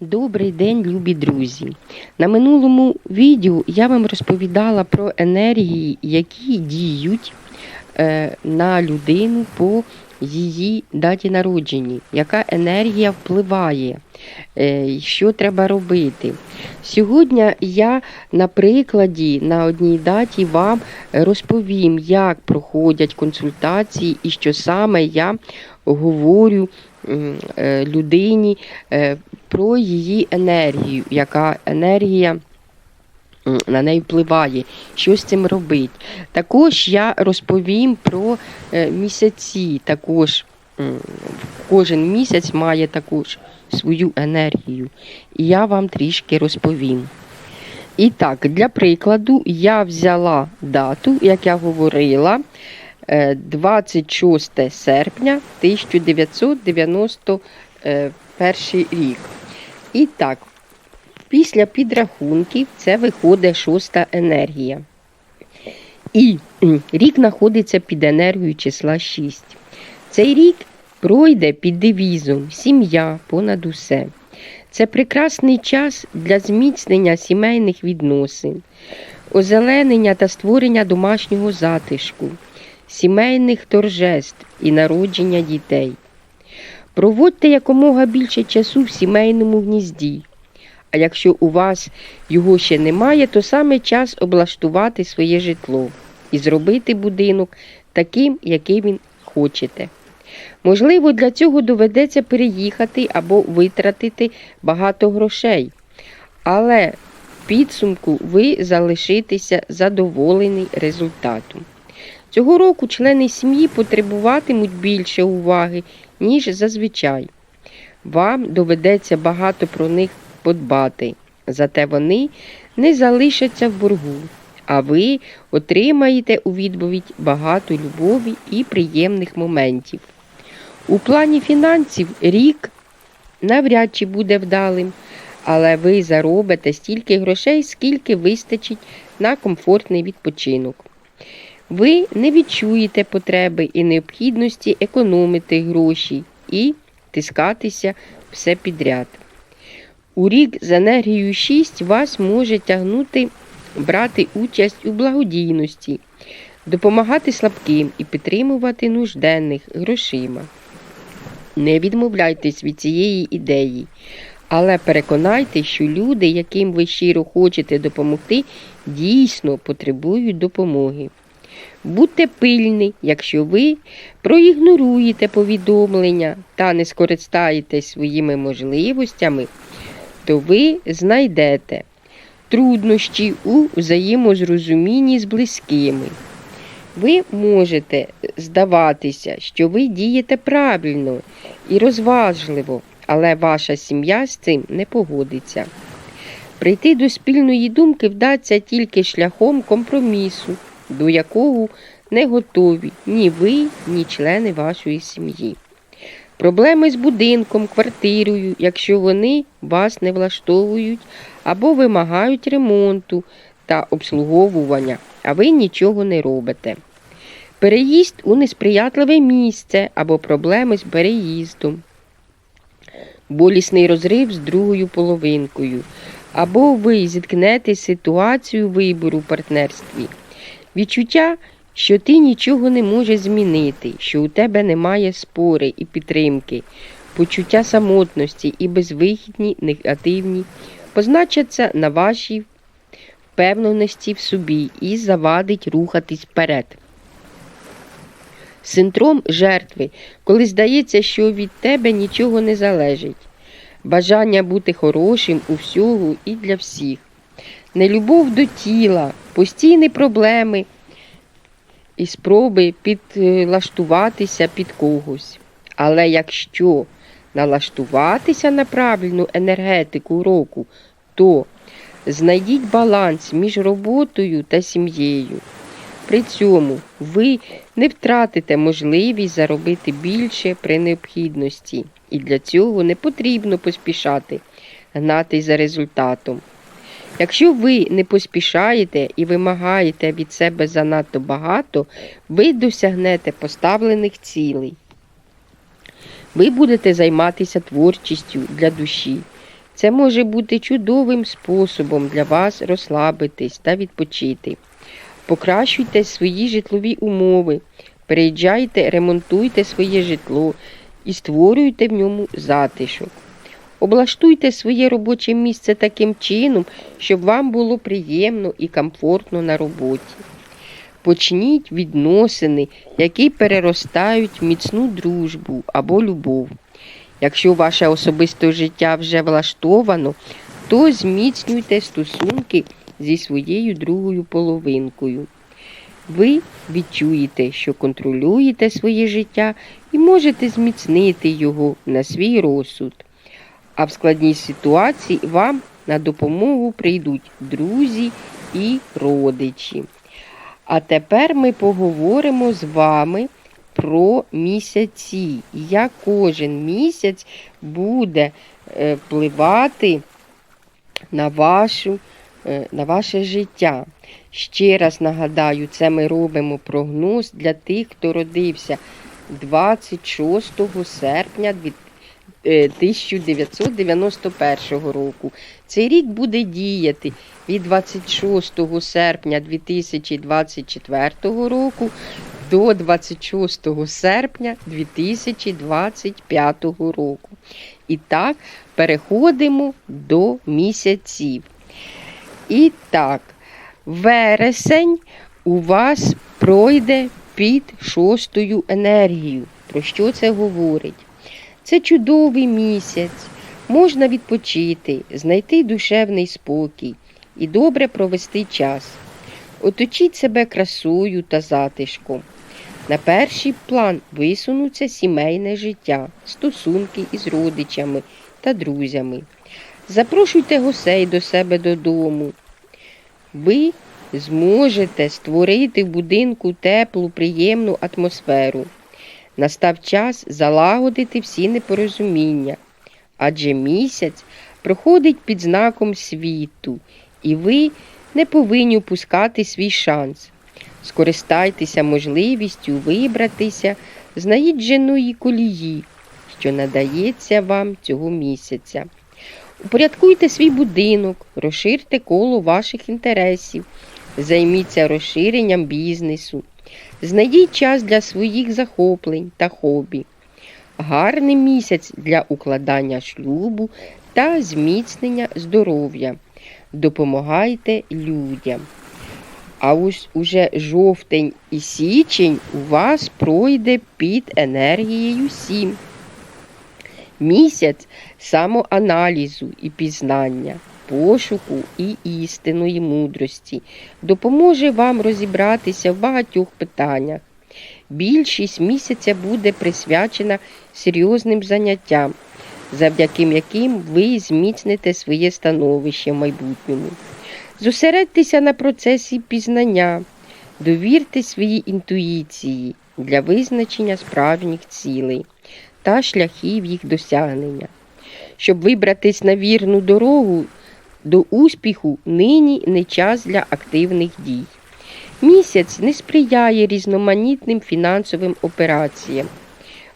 Добрий день, любі друзі! На минулому відео я вам розповідала про енергії, які діють е, на людину по її даті народження, яка енергія впливає, е, що треба робити. Сьогодні я на прикладі на одній даті вам розповім, як проходять консультації і що саме я говорю людині е, про її енергію, яка енергія на неї впливає, що з цим робить. Також я розповім про е, місяці. Також кожен місяць має також свою енергію. І я вам трішки розповім. І так, для прикладу, я взяла дату, як я говорила, е, 26 серпня 1991 рік. І так, після підрахунків це виходить шоста енергія. І рік знаходиться під енергією числа 6. Цей рік пройде під девізом Сім'я понад усе. Це прекрасний час для зміцнення сімейних відносин, озеленення та створення домашнього затишку, сімейних торжеств і народження дітей. Проводьте якомога більше часу в сімейному гнізді. А якщо у вас його ще немає, то саме час облаштувати своє житло і зробити будинок таким, який він хочете. Можливо, для цього доведеться переїхати або витратити багато грошей. Але в підсумку ви залишитеся задоволені результатом. Цього року члени сім'ї потребуватимуть більше уваги, ніж зазвичай. Вам доведеться багато про них подбати, зате вони не залишаться в боргу, а ви отримаєте у відповідь багато любові і приємних моментів. У плані фінансів рік навряд чи буде вдалим, але ви заробите стільки грошей, скільки вистачить на комфортний відпочинок. Ви не відчуєте потреби і необхідності економити гроші і тискатися все підряд. У рік з енергією 6 вас може тягнути брати участь у благодійності, допомагати слабким і підтримувати нужденних грошима. Не відмовляйтесь від цієї ідеї, але переконайте, що люди, яким ви щиро хочете допомогти, дійсно потребують допомоги. Будьте пильні, якщо ви проігноруєте повідомлення та не скористаєтесь своїми можливостями, то ви знайдете труднощі у взаємозрозумінні з близькими. Ви можете здаватися, що ви дієте правильно і розважливо, але ваша сім'я з цим не погодиться. Прийти до спільної думки вдасться тільки шляхом компромісу, до якого не готові ні ви, ні члени вашої сім'ї. Проблеми з будинком, квартирою, якщо вони вас не влаштовують або вимагають ремонту та обслуговування, а ви нічого не робите. Переїзд у несприятливе місце або проблеми з переїздом, болісний розрив з другою половинкою, або ви зіткнетесь з ситуацією вибору в партнерстві. Відчуття, що ти нічого не можеш змінити, що у тебе немає спори і підтримки, почуття самотності і безвихідні негативні позначаться на вашій впевненості в собі і завадить рухатись вперед. Синдром жертви, коли здається, що від тебе нічого не залежить, бажання бути хорошим у всього і для всіх, нелюбов до тіла, постійні проблеми і спроби підлаштуватися під когось. Але якщо налаштуватися на правильну енергетику року, то знайдіть баланс між роботою та сім'єю. При цьому ви не втратите можливість заробити більше при необхідності, і для цього не потрібно поспішати гнатись за результатом. Якщо ви не поспішаєте і вимагаєте від себе занадто багато, ви досягнете поставлених цілей. Ви будете займатися творчістю для душі. Це може бути чудовим способом для вас розслабитись та відпочити. Покращуйте свої житлові умови, переїжджайте, ремонтуйте своє житло і створюйте в ньому затишок. Облаштуйте своє робоче місце таким чином, щоб вам було приємно і комфортно на роботі. Почніть відносини, які переростають в міцну дружбу або любов. Якщо ваше особисте життя вже влаштовано, то зміцнюйте стосунки зі своєю другою половинкою. Ви відчуєте, що контролюєте своє життя і можете зміцнити його на свій розсуд. А в складній ситуації вам на допомогу прийдуть друзі і родичі. А тепер ми поговоримо з вами про місяці. Як кожен місяць буде е, впливати на, вашу, е, на ваше життя. Ще раз нагадаю, це ми робимо прогноз для тих, хто родився 26 серпня 1991 року. Цей рік буде діяти від 26 серпня 2024 року до 26 серпня 2025 року. І так, переходимо до місяців. І так, вересень у вас пройде під шостою енергією. Про що це говорить? Це чудовий місяць. Можна відпочити, знайти душевний спокій і добре провести час. Оточіть себе красою та затишком. На перший план висунуться сімейне життя, стосунки із родичами та друзями. Запрошуйте гостей до себе додому. Ви зможете створити в будинку теплу, приємну атмосферу. Настав час залагодити всі непорозуміння, адже місяць проходить під знаком світу, і ви не повинні упускати свій шанс. Скористайтеся можливістю вибратися з наїдженої колії, що надається вам цього місяця. Упорядкуйте свій будинок, розширте коло ваших інтересів, займіться розширенням бізнесу, знайдіть час для своїх захоплень та хобі. Гарний місяць для укладання шлюбу та зміцнення здоров'я. Допомагайте людям. А ось уже жовтень і січень у вас пройде під енергією 7. Місяць самоаналізу і пізнання, пошуку і істинної мудрості допоможе вам розібратися в багатьох питаннях. Більшість місяця буде присвячена серйозним заняттям, завдяки яким ви зміцните своє становище в майбутньому. Зосередьтеся на процесі пізнання, довірте своїй інтуїції для визначення справжніх цілей та шляхів їх досягнення. Щоб вибратись на вірну дорогу до успіху, нині не час для активних дій. Місяць не сприяє різноманітним фінансовим операціям.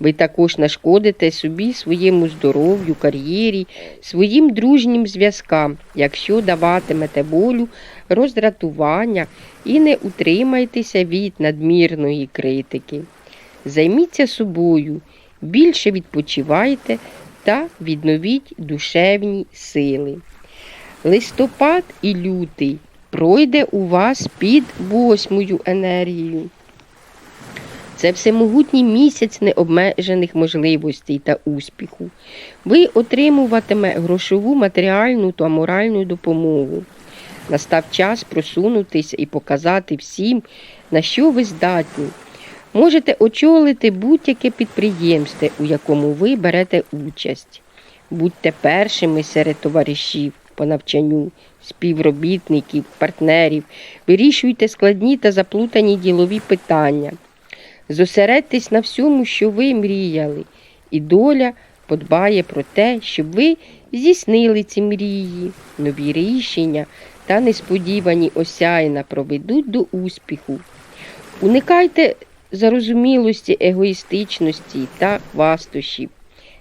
Ви також нашкодите собі, своєму здоров'ю, кар'єрі, своїм дружнім зв'язкам, якщо даватимете болю, роздратування і не утримайтеся від надмірної критики. Займіться собою, більше відпочивайте та відновіть душевні сили. Листопад і лютий пройде у вас під восьмою енергією. Це всемогутній місяць необмежених можливостей та успіху. Ви отримуватиме грошову, матеріальну та моральну допомогу. Настав час просунутися і показати всім, на що ви здатні. Можете очолити будь-яке підприємство, у якому ви берете участь. Будьте першими серед товаришів по навчанню, співробітників, партнерів, вирішуйте складні та заплутані ділові питання. Зосередьтесь на всьому, що ви мріяли, і доля подбає про те, щоб ви здійснили ці мрії, нові рішення та несподівані осяйна проведуть до успіху. Уникайте зарозумілості, егоїстичності та хвастощів,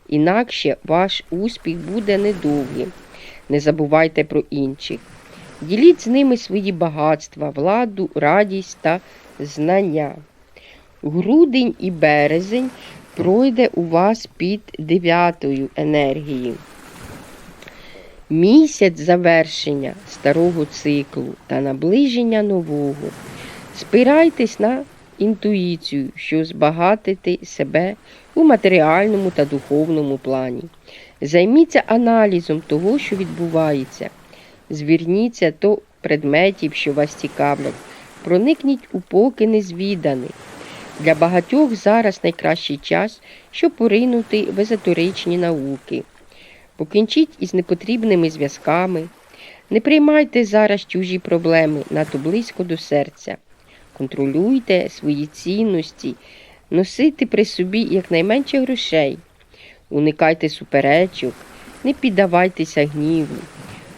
інакше ваш успіх буде недовгим. Не забувайте про інших. Діліть з ними свої багатства, владу, радість та знання. Грудень і березень пройде у вас під дев'ятою енергією. Місяць завершення старого циклу та наближення нового. Спирайтесь на інтуїцію, що збагатити себе у матеріальному та духовному плані. Займіться аналізом того, що відбувається. Зверніться до предметів, що вас цікавлять. Проникніть у поки незвіданий. Для багатьох зараз найкращий час, щоб поринути в езотеричні науки. Покінчіть із непотрібними зв'язками. Не приймайте зараз чужі проблеми надто близько до серця. Контролюйте свої цінності, носити при собі якнайменше грошей. Уникайте суперечок, не піддавайтеся гніву.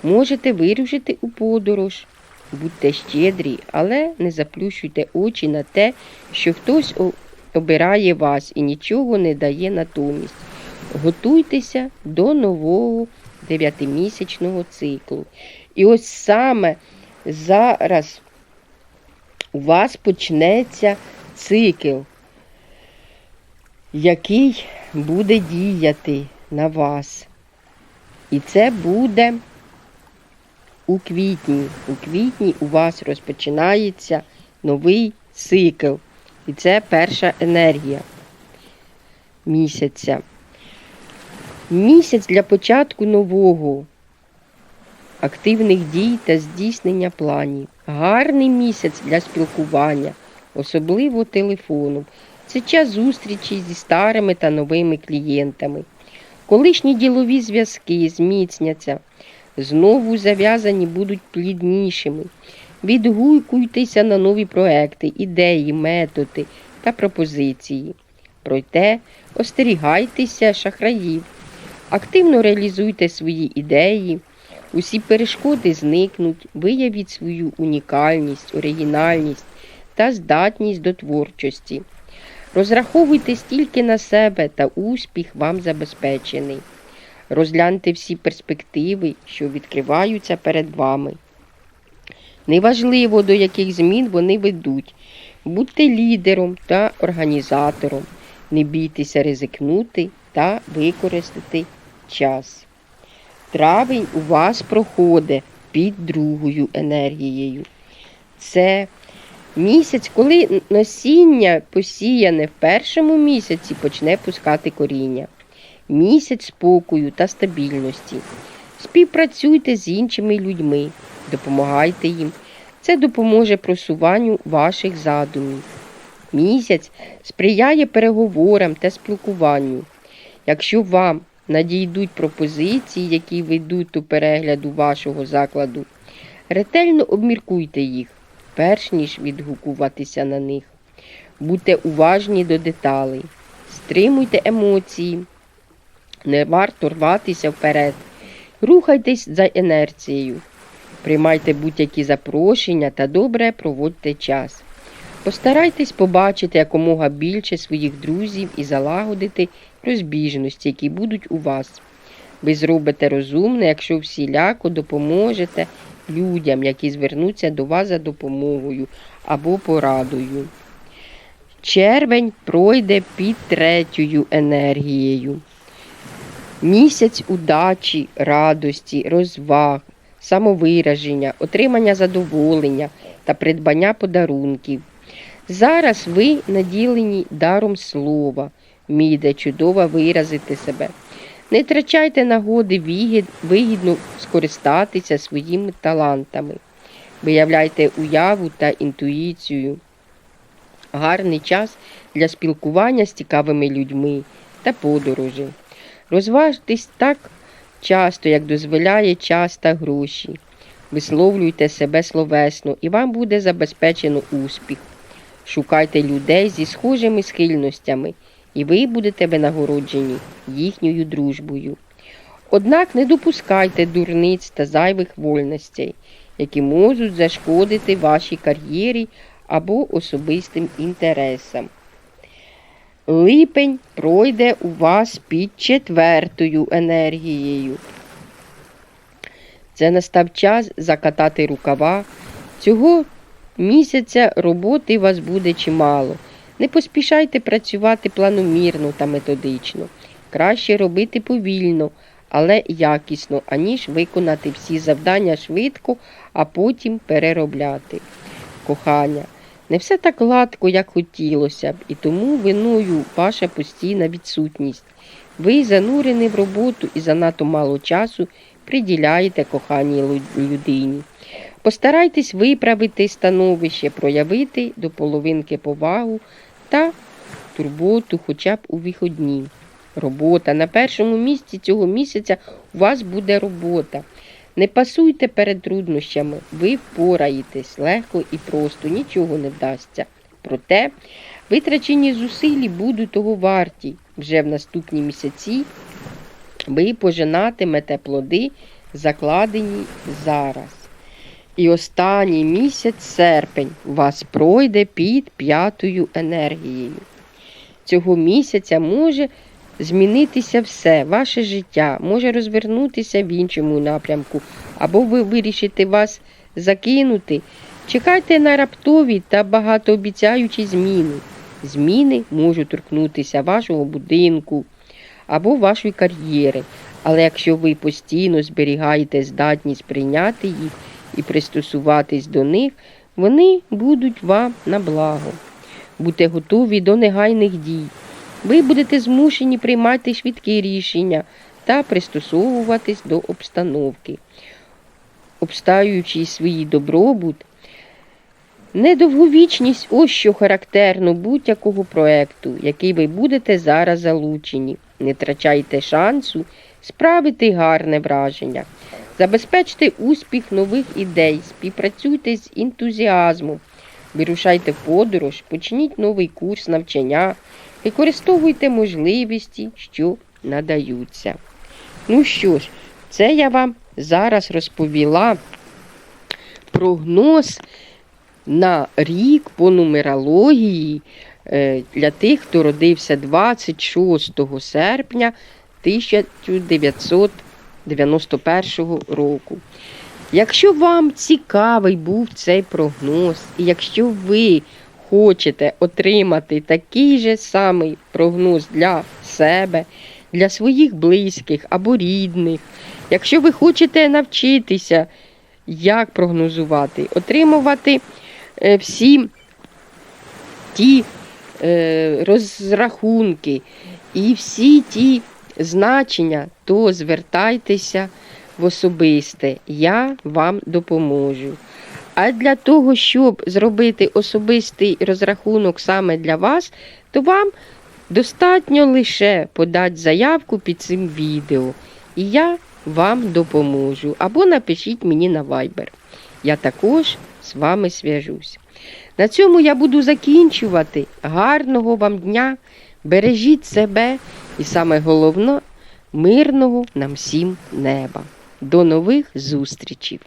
Можете вирушити у подорож. Будьте щедрі, але не заплющуйте очі на те, що хтось обирає вас і нічого не дає натомість. Готуйтеся до нового дев'ятимісячного циклу. І ось саме зараз у вас почнеться цикл, який буде діяти на вас. І це буде у квітні. У квітні у вас розпочинається новий цикл. І це перша енергія місяця. Місяць для початку нового, активних дій та здійснення планів. Гарний місяць для спілкування, особливо телефоном. Це час зустрічі зі старими та новими клієнтами. Колишні ділові зв'язки зміцняться, знову зав'язані будуть пліднішими. Відгукуйтеся на нові проекти, ідеї, методи та пропозиції. Проте остерігайтеся шахраїв. Активно реалізуйте свої ідеї, усі перешкоди зникнуть, виявіть свою унікальність, оригінальність та здатність до творчості. Розраховуйте стільки на себе та успіх вам забезпечений. Розгляньте всі перспективи, що відкриваються перед вами. Неважливо, до яких змін вони ведуть. Будьте лідером та організатором. Не бійтеся ризикнути та використати час. Травень у вас проходить під другою енергією. Це місяць, коли насіння посіяне в першому місяці почне пускати коріння. Місяць спокою та стабільності. Співпрацюйте з іншими людьми, допомагайте їм. Це допоможе просуванню ваших задумів. Місяць сприяє переговорам та спілкуванню. Якщо вам надійдуть пропозиції, які ведуть до перегляду вашого закладу, ретельно обміркуйте їх, перш ніж відгукуватися на них. Будьте уважні до деталей, стримуйте емоції, не варто рватися вперед. Рухайтесь за інерцією, приймайте будь-які запрошення та добре проводьте час. Постарайтесь побачити якомога більше своїх друзів і залагодити розбіжності, які будуть у вас. Ви зробите розумне, якщо всіляко допоможете людям, які звернуться до вас за допомогою або порадою. Червень пройде під третьою енергією. Місяць удачі, радості, розваг, самовираження, отримання задоволення та придбання подарунків. Зараз ви наділені даром слова, вмієте чудово виразити себе. Не втрачайте нагоди вигідно скористатися своїми талантами. Виявляйте уяву та інтуїцію. Гарний час для спілкування з цікавими людьми та подорожі. Розважтесь так часто, як дозволяє час та гроші. Висловлюйте себе словесно, і вам буде забезпечено успіх. Шукайте людей зі схожими схильностями, і ви будете винагороджені їхньою дружбою. Однак не допускайте дурниць та зайвих вольностей, які можуть зашкодити вашій кар'єрі або особистим інтересам. Липень пройде у вас під четвертою енергією. Це настав час закатати рукава. Цього місяця роботи вас буде чимало. Не поспішайте працювати планомірно та методично. Краще робити повільно, але якісно, аніж виконати всі завдання швидко, а потім переробляти. Кохання, не все так гладко, як хотілося б, і тому виною ваша постійна відсутність. Ви занурені в роботу і занадто мало часу приділяєте коханій людині. Постарайтесь виправити становище, проявити до половинки повагу та турботу хоча б у виходні. Робота. На першому місці цього місяця у вас буде робота. Не пасуйте перед труднощами, ви впораєтесь легко і просто, нічого не вдасться. Проте витрачені зусилля будуть того варті. Вже в наступні місяці ви пожинатимете плоди, закладені зараз. І останній місяць серпень вас пройде під п'ятою енергією. Цього місяця може змінитися все, ваше життя може розвернутися в іншому напрямку, або ви вирішите вас закинути. Чекайте на раптові та багатообіцяючі зміни. Зміни можуть торкнутися вашого будинку або вашої кар'єри. Але якщо ви постійно зберігаєте здатність прийняти їх і пристосуватись до них, вони будуть вам на благо. Будьте готові до негайних дій. Ви будете змушені приймати швидкі рішення та пристосовуватись до обстановки, обстаюючи свій добробут. Недовговічність ось що характерно будь-якого проекту, який ви будете зараз залучені. Не втрачайте шансу справити гарне враження. Забезпечте успіх нових ідей, співпрацюйте з ентузіазмом, вирушайте в подорож, почніть новий курс навчання, використовуйте можливості, що надаються. Ну що ж, це я вам зараз розповіла прогноз на рік по нумерології е, для тих, хто родився 26 серпня 1991 року. Якщо вам цікавий був цей прогноз, і якщо ви хочете отримати такий же самий прогноз для себе, для своїх близьких або рідних, якщо ви хочете навчитися, як прогнозувати, отримувати е, всі ті е, розрахунки і всі ті значення, то звертайтеся в особисте. Я вам допоможу. А для того, щоб зробити особистий розрахунок саме для вас, то вам достатньо лише подати заявку під цим відео. І я вам допоможу. Або напишіть мені на Viber. Я також з вами зв'яжусь. На цьому я буду закінчувати. Гарного вам дня! Бережіть себе і саме головне мирного нам всім неба. До нових зустрічей!